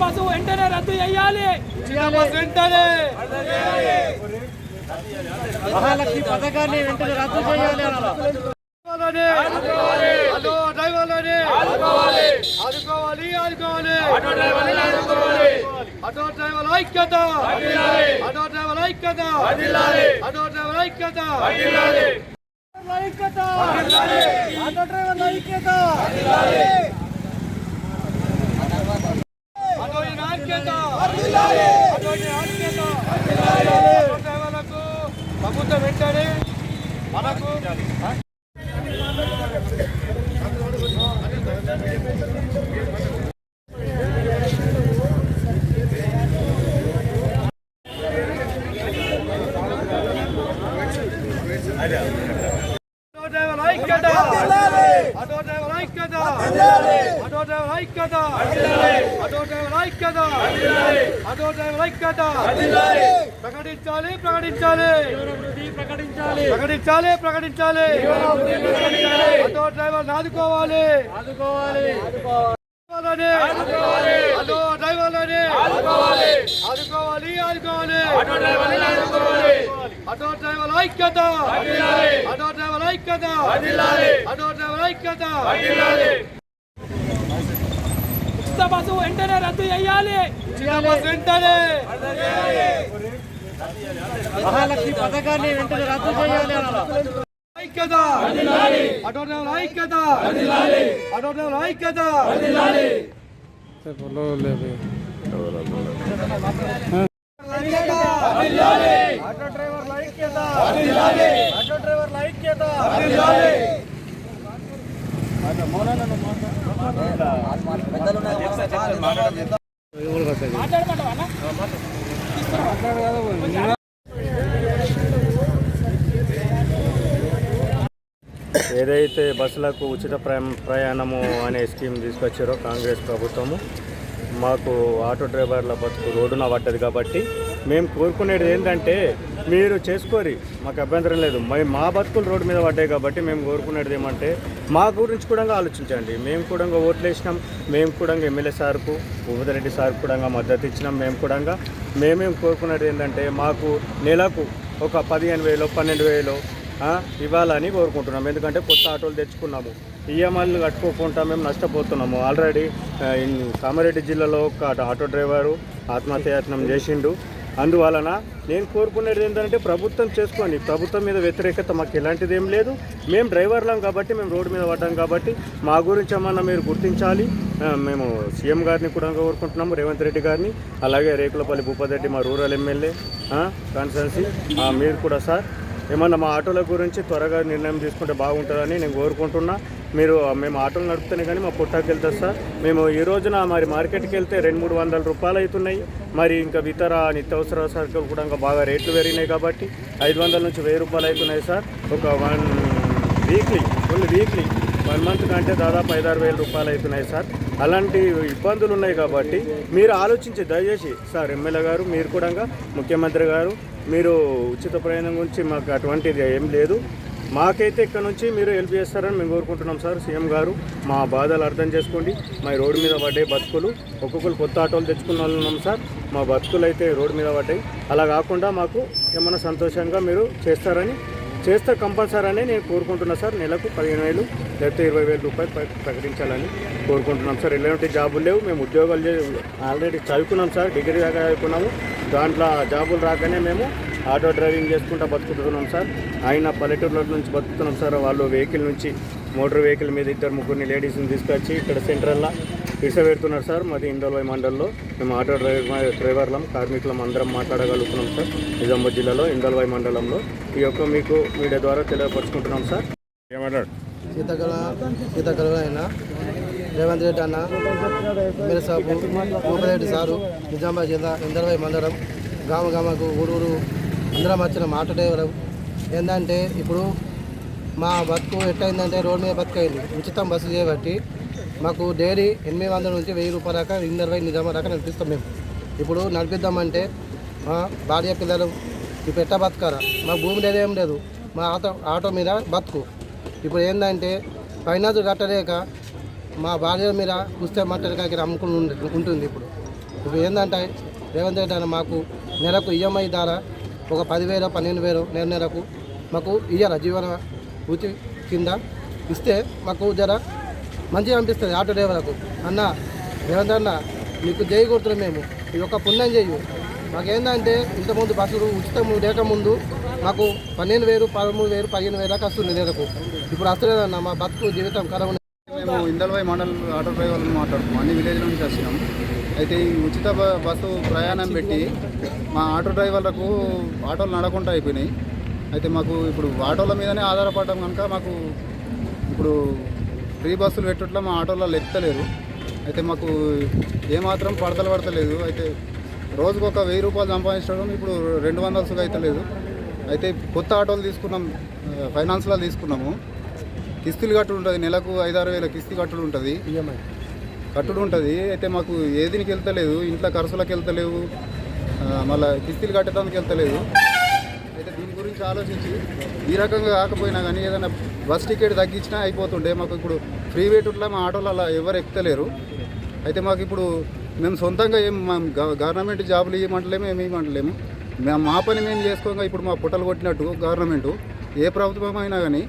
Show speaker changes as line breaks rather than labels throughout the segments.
Bus వెంటనే రద్దు చేయాలి.
మహాలక్ష్మి పథకాన్ని వెంటనే రద్దు చేయాలి
ఆదుకోవాలి. ఆదుకోవాలి. ఆటో డ్రైవర్ ఐక్యత. ఆటో డ్రైవర్ ఐక్యత. ఆటో డ్రైవర్ ఐక్యత.
ఐక్యత. ఆటో డ్రైవర్ల ఐక్యత
ఆటో యూనియన్ ఐక్యత ఆటో యూనియన్ ఐక్యత ఆటో డ్రైవర్లకు ప్రభుత్వం వెంటనే మనకు ఐక్యత! ఆటో డ్రైవర్ ఐక్యత ఆటో డ్రైవర్ ఐక్యత ఆటో డ్రైవర్ ఐక్యత ఆటో డ్రైవర్ ఐక్యత ప్రకటించాలి ప్రకటించాలి.
ప్రకటించాలి.
ప్రకటించాలి ప్రకటించాలి ఆటో డ్రైవర్ ఆదుకోవాలి
ఆదుకోవాలి
ఆటో డ్రైవర్ ఐక్యత. ఆటో డ్రైవర్ ఐక్యత. ఆటో డ్రైవర్ ఐక్యత.
ఉచిత బస్సు వెంటనే రద్దు చేయాలి.
వెంటనే.
మహాలక్ష్మి పథకాన్ని వెంటనే రద్దు చేయాలి అనాలా.
ఐక్యత! డ్రైవర్ ఐక్యత! ఆటో డ్రైవర్ ఐక్యత!
ఆటో డ్రైవర్ల ఐక్యత ఆటో డ్రైవర్ల ఐక్యత
మాట్లాడమంటావా?
ఏదైతే బస్సులకు ఉచిత ప్రయా- ప్రయాణము అనే స్కీమ్ తీసుకొచ్చారో కాంగ్రెస్ ప్రభుత్వము మాకు ఆటో డ్రైవర్ల బతుకు రోడ్డున పడ్డది కాబట్టి మేము కోరుకునేది ఏంటంటే మీరు చేసుకోరి మాకు అభ్యంతరం లేదు. మేము మా బతుకులు రోడ్డు మీద పడ్డాయి కాబట్టి మేము కోరుకునేది ఏమంటే మా గురించి కూడా ఆలోచించండి. మేము కూడా ఓట్లు వేసినాం మేము కూడా ఎమ్మెల్యే సార్కు భూపతిరెడ్డి సార్ కూడా మద్దతు ఇచ్చినాం మేము కూడా మేమేం కోరుకునేది ఏంటంటే మాకు నెలకు ఒక పదిహేను వేలు పన్నెండు వేలు ఇవ్వాలని కోరుకుంటున్నాం. ఎందుకంటే కొత్త ఆటోలు తెచ్చుకున్నాము. ఈఎంఐలు కట్టుకోకుండా మేము నష్టపోతున్నాము. ఆల్రెడీ కామారెడ్డి జిల్లాలో ఒక ఆటో డ్రైవరు ఆత్మహత్యాయత్నం చేసిండు. అందువలన నేను కోరుకునేది ఏంటంటే ప్రభుత్వం చేసుకోండి. ప్రభుత్వం మీద వ్యతిరేకత మాకు ఎలాంటిది ఏం లేదు. మేము డ్రైవర్లం కాబట్టి మేము రోడ్డు మీద పడ్డాం కాబట్టి మా గురించి ఏమన్నా మీరు గుర్తించాలి. మేము సీఎం గారిని కూడా కోరుకుంటున్నాము రేవంత్ రెడ్డి గారిని. అలాగే రేకులపల్లి భూపతి రెడ్డి మా రూరల్ ఎమ్మెల్యే కాన్స్టెన్సీ. మీరు కూడా సార్. ఏమన్నా మా ఆటోల గురించి త్వరగా నిర్ణయం తీసుకుంటే బాగుంటుందని నేను కోరుకుంటున్నా. మీరు మేము ఆటోలు నడుపుతూనే కానీ మా పుట్టాకి వెళ్తా సార్. మేము ఈ రోజున మరి మార్కెట్కి వెళ్తే రెండు మూడు వందల రూపాయలు అవుతున్నాయి. మరి ఇంకా ఇతర నిత్యావసర సరుకులు కూడా ఇంకా బాగా రేట్లు పెరిగినాయి కాబట్టి ఐదు వందల నుంచి వెయ్యి రూపాయలు అవుతున్నాయి సార్. ఒక one weekly only weekly. One month కంటే దాదాపు ఐదారు వేల రూపాయలు అవుతున్నాయి సార్. అలాంటి ఇబ్బందులు ఉన్నాయి కాబట్టి మీరు ఆలోచించి దయచేసి సార్ ఎమ్మెల్యే గారు మీరు కూడా ముఖ్యమంత్రి గారు మీరు ఉచిత ప్రయాణం గురించి మాకు అటువంటిది ఏం లేదు. మాకైతే ఇక్కడ నుంచి మీరు హెల్ప్ చేస్తారని మేము కోరుకుంటున్నాం సార్. సీఎం గారు మా బాధలు అర్థం చేసుకోండి. మా రోడ్డు మీద పడ్డాయి బతుకులు ఒక్కొక్కరు కొత్త ఆటోలు తెచ్చుకున్న వాళ్ళు ఉన్నాం సార్. మా బతుకులు అయితే రోడ్డు మీద పడ్డాయి. అలా కాకుండా మాకు ఏమైనా సంతోషంగా మీరు చేస్తారని చేస్తే కంపల్సరీ అని నేను కోరుకుంటున్నా సార్. నెలకు పదిహేను వేలు లేకపోతే ఇరవై వేల రూపాయలు ప్రకటించాలని కోరుకుంటున్నాం సార్. ఎలాంటి జాబులు లేవు. మేము ఉద్యోగాలు చే ఆల్రెడీ చదువుకున్నాం సార్. డిగ్రీ దాకా చదువుకున్నాము. దాంట్లో జాబులు రాగానే మేము ఆటో డ్రైవింగ్ చేసుకుంటూ బతుకుతున్నాం సార్. ఆయన పల్లెటూరులో నుంచి బతుకుతున్నాం సార్. వాళ్ళు వెహికల్ నుంచి మోటార్ వెహికల్ మీద ఇద్దరు ముగ్గురిని లేడీస్ని తీసుకొచ్చి ఇక్కడ సెంట్రల్లో పెడుతున్నారు సార్ మాది ఇండోల్వై మండల్లో. మేము ఆటో డ్రైవర్ డ్రైవర్లం కార్మికులం అందరం మాట్లాడగలుగుతున్నాం సార్ నిజామాబాద్ జిల్లాలో ఇండోల్వై మండలంలో. ఈ యొక్క మీకు మీడియా ద్వారా తెలియపరుచుకుంటున్నాం సార్.
సీతకళ సీతకళ అయినా రేవంత్ రెడ్డి అన్న ఎమ్మెల్యే సాబు భూపరెడ్డి సారు నిజామాబాద్ జిల్లా ఇందరవై మండలం గ్రామ గ్రామకు ఊరూరు. అందరం వచ్చిన మాట డ్రైవర్. ఏంటంటే ఇప్పుడు మా బతుకు ఎట్టయిందంటే రోడ్డు మీద బతుకైంది. ఉచితం బస్సు చేయబట్టి మాకు డైలీ ఎనిమిది వందల నుంచి వెయ్యి రూపాయల దాకా ఇందరవై నిజామాబాద్ దాకా నడిపిస్తాం మేము. ఇప్పుడు నడిపిద్దామంటే మా భార్య పిల్లలు ఇప్పుడు ఎట్లా బతకారా మా భూమి లేదు ఏం లేదు. మా ఆటో ఆటో మీద బతుకు. ఇప్పుడు ఏంటంటే ఫైనాన్స్ కట్టలేక మా భార్య మీద కుస్తే మట్టడికాకి అమ్ముకుని ఉంటుంది ఇప్పుడు.
ఇప్పుడు ఏంటంటే రేవంత్ రెడ్డి అన్న మాకు నెలకు ఈఎంఐ ద్వారా ఒక పదివేలు పన్నెండు వేలు నెల నెలకు మాకు ఇయ్యాల జీవన ఉచి కింద. ఇస్తే మాకు జర మంచిగా అనిపిస్తుంది ఆటో డ్రైవర్లకు. అన్న రేవంత్ అన్న నీకు జై కొడుతున్నాం మేము. ఈ యొక్క పుణ్యం చేయు మాకేందంటే ఇంతకుముందు బస్సులు ఉచితం లేకముందు మాకు పన్నెండు వేలు పదమూడు వేలు పదిహేను వేలకు వస్తుంది నెలకు. ఇప్పుడు వస్తలేదన్న మా బతుకు జీవితం కరవ
మేము ఇందల్వై మండల్ ఆటో డ్రైవర్లను మాట్లాడుతున్నాం అన్ని విలేజ్ నుంచి వచ్చినాం. అయితే ఈ ఉచిత బ- బస్సు ప్రయాణం పెట్టి మా ఆటో డ్రైవర్లకు ఆటోలు నడకుండా అయిపోయినాయి. అయితే మాకు ఇప్పుడు ఆటోల మీదనే ఆధారపడటం కనుక మాకు ఇప్పుడు ఫ్రీ బస్సులు పెట్టుట్లా మా ఆటోలలో ఎత్తలేరు. అయితే మాకు ఏమాత్రం పడతలు పడతలేదు. అయితే రోజుకు ఒక వెయ్యి రూపాయలు సంపాదించడం ఇప్పుడు రెండు వందల సుగా అవుతలేదు అయితే కొత్త ఆటోలు తీసుకున్నాం ఫైనాన్స్లో తీసుకున్నాము. కిస్తీలు కట్టుడు ఉంటుంది నెలకు ఐదారు వేల కిస్తీ కట్టుడు ఉంటుంది. కట్టుడు ఉంటుంది. అయితే మాకు ఏ దీనికి వెళ్తలేదు ఇంట్లో ఖర్చులకు వెళ్తలేవు మళ్ళా కిస్తీలు కట్టడానికి వెళ్తలేదు. అయితే గురించి ఆలోచించి ఈ రకంగా కాకపోయినా కానీ ఏదైనా బస్ టికెట్ తగ్గించినా అయిపోతుండే. మాకు ఇప్పుడు ఫ్రీ వేటుట్లా మా ఆటోలు అలా ఎవరు ఎక్కుతలేరు. అయితే మాకు ఇప్పుడు మేము సొంతంగా ఏం మా గవర్నమెంట్ జాబులు ఇవ్వమంటలేము ఏమి ఇవ్వమంటలేము. మేము మా పని మేము చేసుకోగా ఇప్పుడు మా పుట్టలు కొట్టినట్టు గవర్నమెంట్ ఏ ప్రభుత్వం అయినా కానీ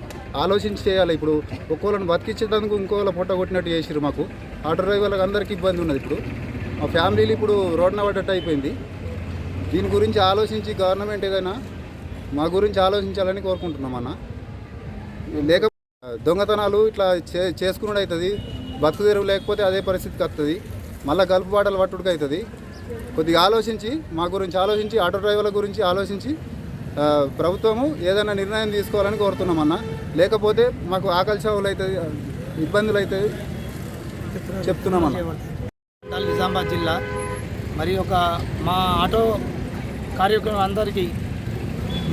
ఆలోచించి చేయాలి. ఇప్పుడు ఒక్కోళ్ళని బతికించేందుకు ఇంకోళ్ళ పొట్ట కొట్టినట్టు చేసిరు మాకు. ఆటో డ్రైవర్లకు అందరికీ ఇబ్బంది ఉన్నది ఇప్పుడు. మా ఫ్యామిలీలు ఇప్పుడు రోడ్న పడ్డట్టు అయిపోయింది. దీని గురించి ఆలోచించి గవర్నమెంట్ ఏదైనా మా గురించి ఆలోచించాలని కోరుకుంటున్నాం అన్న. లేక దొంగతనాలు ఇట్లా చే చేసుకున్నాడు అవుతుంది బతుకు తెరువు లేకపోతే అదే పరిస్థితికి వస్తుంది మళ్ళీ గల్పు బాటలు పట్టుడికి అవుతుంది కొద్దిగా ఆలోచించి మా గురించి ఆలోచించి ఆటో డ్రైవర్ల గురించి ఆలోచించి ప్రభుత్వము ఏదైనా నిర్ణయం తీసుకోవాలని కోరుతున్నాం అన్న. లేకపోతే మాకు ఆకలి చావులు అవుతుంది ఇబ్బందులు అవుతాయి చెప్తున్నామన్న
నిజామాబాద్ జిల్లా మరి ఒక మా ఆటో కార్యక్రమం అందరికీ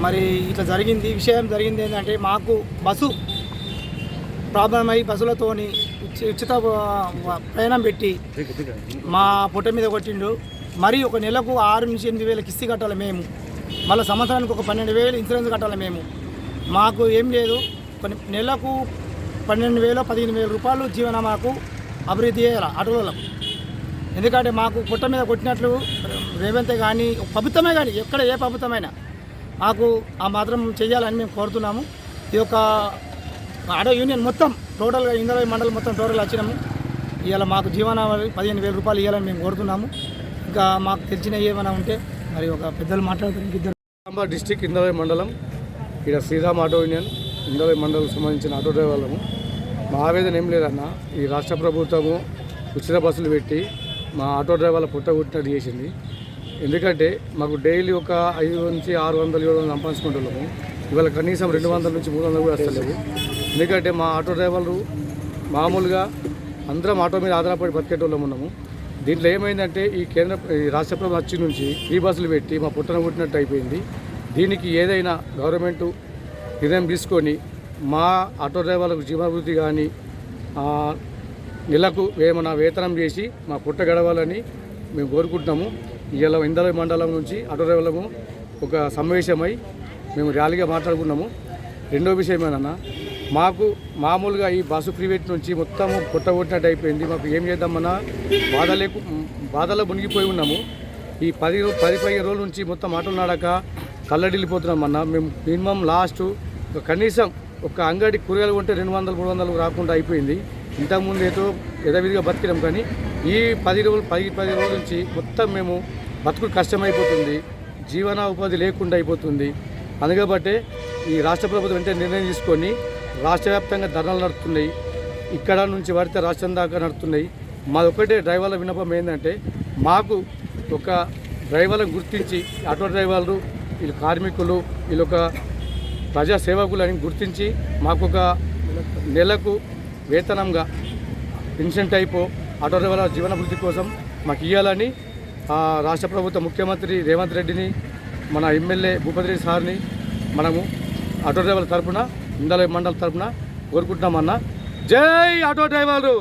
మరి ఇట్లా జరిగింది విషయం జరిగింది ఏంటంటే మాకు బస్సు ప్రాబ్లం అయ్యి బస్సులతోని ఉచిత ప్రయాణం పెట్టి మా పొట్ట మీద కొట్టిండు. మరి ఒక నెలకు ఆరు నుంచి ఎనిమిది వేల కిస్తీ కట్టాలి మేము. మళ్ళీ సంవత్సరానికి ఒక పన్నెండు వేలు ఇన్సూరెన్స్ కట్టాలి మేము. మాకు ఏం లేదు. కొన్ని నెలకు పన్నెండు వేలు పదిహేను వేల రూపాయలు జీవన మాకు అభివృద్ధి చేయాలి ఆటోలకు ఎందుకంటే మాకు పుట్ట మీద కొట్టినట్లు రేవంతే కానీ ప్రభుత్వమే కానీ ఎక్కడ ఏ ప్రభుత్వమైనా మాకు ఆ మాత్రం చేయాలని మేము కోరుతున్నాము. ఈ యొక్క ఆటో యూనియన్ మొత్తం టోటల్గా ఇందరై మండలం మొత్తం టోటల్ వచ్చినాము. ఇవాళ మాకు జీవన పదిహేను వేల రూపాయలు ఇవ్వాలని మేము కోరుతున్నాము. ఇంకా మాకు తెలిసిన ఏమైనా ఉంటే మరి ఒక పెద్దలు మాట్లాడుతున్నారు ఇద్దరు.
డిస్టిక్ ఇందవై మండలం ఇక్కడ శ్రీరామ్ ఆటో యూనియన్ ఇందవై మండలం సంబంధించిన ఆటో డ్రైవర్లము. మా ఆవేదన ఏం లేదన్న ఈ రాష్ట్ర ప్రభుత్వము ఉచిత బస్సులు పెట్టి మా ఆటో డ్రైవర్ల పుట్ట చేసింది ఎందుకంటే మాకు డైలీ ఒక ఐదు నుంచి ఆరు వందలు ఏడు వందలు సంపాదించుకుంటున్నాము. ఇవాళ కనీసం రెండు వందల నుంచి మూడు వందలు కూడా వస్తలేవు. ఎందుకంటే మా ఆటో డ్రైవర్లు మామూలుగా అందరం ఆటో మీద ఆధారపడి బతికేటోళ్ళం ఉన్నాము. దీంట్లో ఏమైందంటే ఈ కేంద్ర ఈ రాష్ట్ర ప్రభుత్వం వచ్చి నుంచి ఈ బస్సులు పెట్టి మా పుట్టన పుట్టినట్టు అయిపోయింది. దీనికి ఏదైనా గవర్నమెంట్ నిర్ణయం తీసుకొని మా ఆటో డ్రైవర్లకు జీవాభివృద్ధి కానీ నెలకు ఏమైనా వేతనం చేసి మా పుట్ట గడవాలని మేము కోరుకుంటున్నాము. ఇలా ఇందల మండలం నుంచి ఆటో ఒక సమావేశమై మేము ర్యాలీగా మాట్లాడుకున్నాము. రెండో విషయం ఏమన్నా? మాకు మామూలుగా ఈ బస్సు ప్రైవేట్ నుంచి మొత్తం కొట్టగొట్టినట్టు అయిపోయింది. మాకు ఏం చేద్దామన్నా బాధ లేకు బాధలో మునిగిపోయి ఉన్నాము. ఈ పది పది పదిహేను రోజుల నుంచి మొత్తం ఆటలు నాడక కళ్ళడిల్లిపోతున్నాం అన్న మేము మినిమం లాస్ట్ కనీసం ఒక అంగడి కూరగాయలు కొంటే రెండు వందలు మూడు వందలు రాకుండా అయిపోయింది. ఇంతకుముందు ఏదో యథావిధిగా బతికినాం కానీ ఈ పది రోజులు పది పది రోజుల నుంచి మొత్తం మేము బతుకు కష్టమైపోతుంది జీవనోపాధి లేకుండా అయిపోతుంది. అందుకబట్టే ఈ రాష్ట్ర ప్రభుత్వం వెంటనే నిర్ణయం తీసుకొని రాష్ట్ర వ్యాప్తంగా ధర్నాలు నడుస్తున్నాయి ఇక్కడ నుంచి పడితే రాష్ట్రం దాకా నడుస్తున్నాయి మాది ఒకటే డ్రైవర్ల విన్నపం ఏంటంటే మాకు ఒక డ్రైవర్లను గుర్తించి ఆటో డ్రైవర్లు వీళ్ళు కార్మికులు వీళ్ళు ఒక ప్రజా గుర్తించి మాకు ఒక నెలకు వేతనంగా పెన్షన్ టైపు ఆటో డ్రైవర్ల జీవనభృతి కోసం మాకు ఇవ్వాలని రాష్ట్ర ప్రభుత్వ ముఖ్యమంత్రి రేవంత్ రెడ్డిని మన ఎమ్మెల్యే భూపతి రెడ్డి సార్ని మనము ఆటో డ్రైవర్ల తరఫున ఇందల మండల తరఫున కోరుకుంటున్నామన్నా. జై ఆటో డ్రైవర్లు